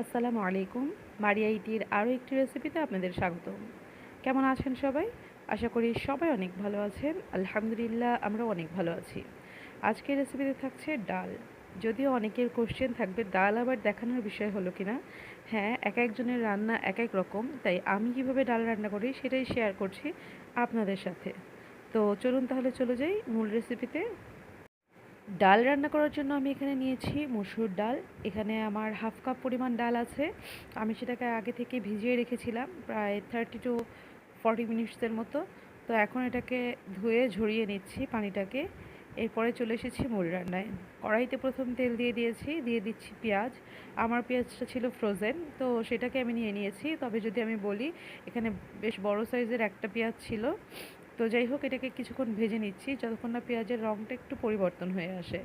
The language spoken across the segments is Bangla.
আসসালামু আলাইকুম। মারিয়া ইটির আরও একটি রেসিপিতে আপনাদের স্বাগত কেমন আছেন সবাই? আশা করি সবাই অনেক ভালো আছেন। আলহামদুলিল্লাহ আমরা অনেক ভালো আছি। আজকের রেসিপিতে থাকছে ডাল। যদিও অনেকের কোশ্চেন থাকবে, ডাল আবার দেখানোর বিষয় হলো কিনা? হ্যাঁ এক একজনের রান্না এক এক রকম, তাই আমি কীভাবে ডাল রান্না করি সেটাই শেয়ার করছি আপনাদের সাথে। তো চলুন তাহলে চলে যাই মূল রেসিপিতে ডাল রান্না করার জন্য আমি এখানে নিয়েছি মসুর ডাল। এখানে আমার হাফ কাপ পরিমাণ ডাল আছে। আমি সেটাকে আগে থেকে ভিজিয়ে রেখেছিলাম প্রায় থার্টি টু ফর্টি মিনিটসের মতো। তো এখন এটাকে ধুয়ে ঝরিয়ে নিচ্ছি পানিটাকে। এরপরে চলে এসেছি মুড়ি রান্নায়। কড়াইতে প্রথম তেল দিয়ে দিয়েছি, দিয়ে দিচ্ছি পেঁয়াজ। আমার পেঁয়াজটা ছিল ফ্রোজেন তো সেটাকে আমি নিয়ে নিয়েছি। তবে যদি আমি বলি, এখানে বেশ বড় সাইজের একটা পেঁয়াজ ছিল। তো যাই হোক, এটাকে কিছুক্ষণ ভেজে নিচ্ছি। যতক্ষণ না পেঁয়াজের রঙটা একটু পরিবর্তন হয়ে আসে।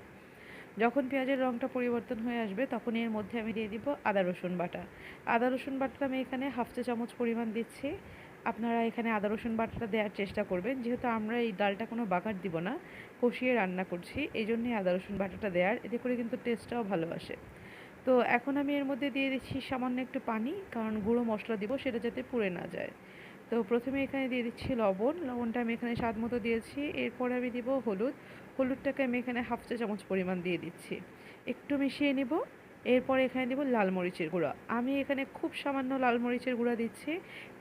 যখন পেঁয়াজের রঙটা পরিবর্তন হয়ে আসবে তখন এর মধ্যে আমি দিয়ে দিব আদা, রসুন বাটা। আদা, রসুন বাটাটা আমি এখানে হাফ চা চামচ পরিমাণ দিচ্ছি। আপনারা এখানে আদা, রসুন বাটাটা দেওয়ার চেষ্টা করবেন। যেহেতু আমরা এই ডালটা কোনো বাগার দিব না, কষিয়ে রান্না করছি। এই জন্যই আদা, রসুন বাটাটা দেওয়ার। এতে করে কিন্তু টেস্টটাও ভালো আসে। তো এখন আমি এর মধ্যে দিয়ে দিচ্ছি সামান্য একটু পানি, কারণ গুঁড়ো মশলা দিব সেটা যাতে পুড়ে না যায়। তো প্রথমে এখানে দিয়ে দিচ্ছি লবণ, লবণটা আমি এখানে স্বাদ মতো দিয়েছি। এরপরে আমি দিব হলুদ। হলুদটাকে আমি এখানে হাফ চা চামচ পরিমাণ দিয়ে দিচ্ছি। একটু মিশিয়ে নিব। এরপরে এখানে দেবো লাল মরিচের গুঁড়া। আমি এখানে খুব সামান্য লাল মরিচের গুঁড়া দিচ্ছি,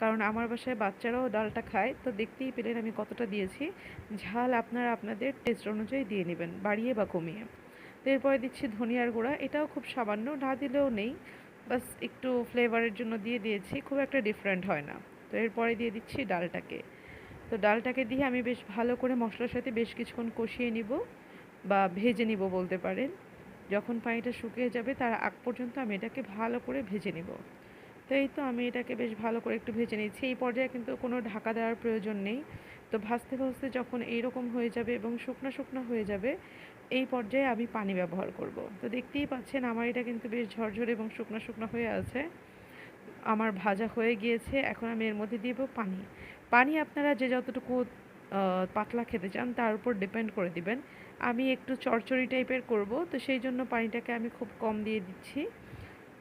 কারণ আমার বাসায় বাচ্চারাও ডালটা খায়। তো দেখতেই পেলেন আমি কতটা দিয়েছি। ঝাল আপনারা আপনাদের টেস্ট অনুযায়ী দিয়ে নেবেন, বাড়িয়ে বা কমিয়ে। এরপরে দিচ্ছি ধনিয়ার গুঁড়া। এটাও খুব সামান্য, না দিলেও নেই। বাস একটু ফ্লেভারের জন্য দিয়ে দিয়েছি, খুব একটা ডিফারেন্ট হয় না। তো এরপরে দিয়ে দিচ্ছি ডালটাকে। তো ডালটাকে দিয়ে আমি বেশ ভালো করে মশলার সাথে বেশ কিছুক্ষণ কষিয়ে নিব, বা ভেজে নিব বলতে পারেন। যখন পানিটা শুকিয়ে যাবে, তার আগ পর্যন্ত আমি এটাকে ভালো করে ভেজে নিব। তো এই তো আমি এটাকে বেশ ভালো করে একটু ভেজে নিচ্ছি এই পর্যায়ে কিন্তু কোনো ঢাকা দেওয়ার প্রয়োজন নেই। তো ভাজতে ভাজতে যখন এইরকম হয়ে যাবে এবং শুকনো শুকনো হয়ে যাবে এই পর্যায়ে আমি পানি ব্যবহার করব। তো দেখতেই পাচ্ছেন আমার এটা কিন্তু বেশ ঝরঝরে এবং শুকনো শুকনো হয়ে আছে। আমার ভাজা হয়ে গিয়েছে। এখন আমি এর মধ্যে দিব পানি। পানি আপনারা যে যতটুকু পাতলা খেতে চান তার উপর ডিপেন্ড করে দিবেন। আমি একটু চরচড়ি টাইপের করব। তো সেই জন্য পানিটাকে আমি খুব কম দিয়ে দিচ্ছি।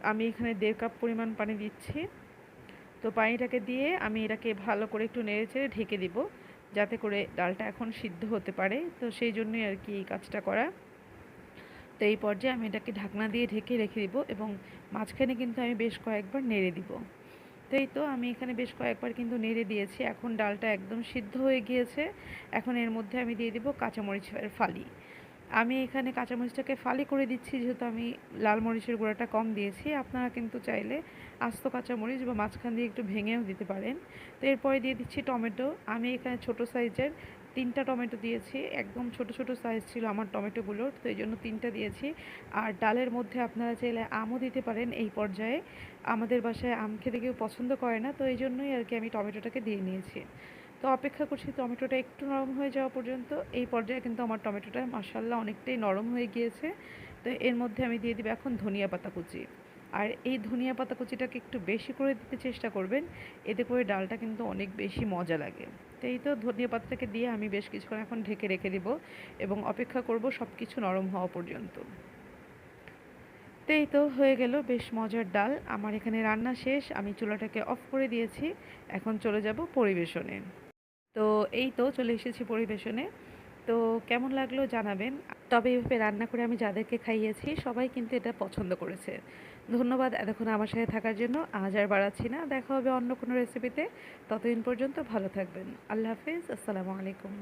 আমি এখানে দেড় কাপ পরিমাণ পানি দিচ্ছি। তো পানিটাকে দিয়ে আমি এটাকে ভালো করে একটু নেড়ে চেড়ে ঢেকে দিব। যাতে করে ডালটা এখন সিদ্ধ হতে পারে। তো সেই জন্যই আর কি এই কাজটা করা। তো এই পর্যায়ে আমি এটাকে ঢাকনা দিয়ে ঢেকে রেখে দিব এবং মাঝখানে কিন্তু আমি বেশ কয়েকবার নেড়ে দিব। তো এই তো আমি এখানে বেশ কয়েকবার কিন্তু নেড়ে দিয়েছি। এখন ডালটা একদম সিদ্ধ হয়ে গিয়েছে। এখন এর মধ্যে আমি দিয়ে দিব কাঁচামরিচের ফালি। আমি এখানে কাঁচামরিচটাকে ফালি করে দিচ্ছি, যেহেতু আমি লাল মরিচের গুঁড়াটা কম দিয়েছি। আপনারা কিন্তু চাইলে আস্ত কাঁচামরিচ বা মাঝখান দিয়ে একটু ভেঙেও দিতে পারেন। তো এরপরে দিয়ে দিচ্ছি টমেটো। আমি এখানে ছোট সাইজের তিনটা টমেটো দিয়েছি, একদম ছোট ছোট সাইজ ছিল আমার টমেটোগুলোর, তো এই জন্য তিনটা দিয়েছি। আর ডালের মধ্যে আপনারা চাইলে আমও দিতে পারেন এই পর্যায়ে। আমাদের বাসায় আম খেতে কেউ পছন্দ করে না, তো এই জন্যই আর কি আমি টমেটোটাকে দিয়ে নিয়েছি। তো অপেক্ষা করছি টমেটোটা একটু নরম হয়ে যাওয়া পর্যন্ত। এই পর্যায়ে কিন্তু আমার টমেটোটা মাসাল্লাহ অনেকটাই নরম হয়ে গিয়েছে। তো এর মধ্যে আমি দিয়ে দিব এখন ধনিয়া পাতা কুচি। আর এই ধনিয়া পাতা কুচিটাকে একটু বেশি করে দিতে চেষ্টা করবেন, এতে করে ডালটা কিন্তু অনেক বেশি মজা লাগে। তো এই তো ধনিয়া পাতাটাকে দিয়ে আমি বেশ কিছুক্ষণ এখন ঢেকে রেখে দিব এবং অপেক্ষা করব সব কিছু নরম হওয়া পর্যন্ত। তো এই তো হয়ে গেল বেশ মজার ডাল। আমার এখানে রান্না শেষ, আমি চুলাটাকে অফ করে দিয়েছি। এখন চলে যাব পরিবেশনে। তো এই তো চলে এসেছি পরিবেশনে। তো কেমন লাগল জানাবেন। তবে এইভাবে রান্না করে আমি যাদেরকে খাইয়েছি, সবাই কিন্তু এটা পছন্দ করেছে। ধন্যবাদ এতক্ষণ আমার সাথে থাকার জন্য। আজ আর বাড়াচ্ছি না। দেখা হবে অন্য কোনো রেসিপিতে ততদিন পর্যন্ত ভালো থাকবেন। আল্লাহ হাফিজ। আসসালামু আলাইকুম।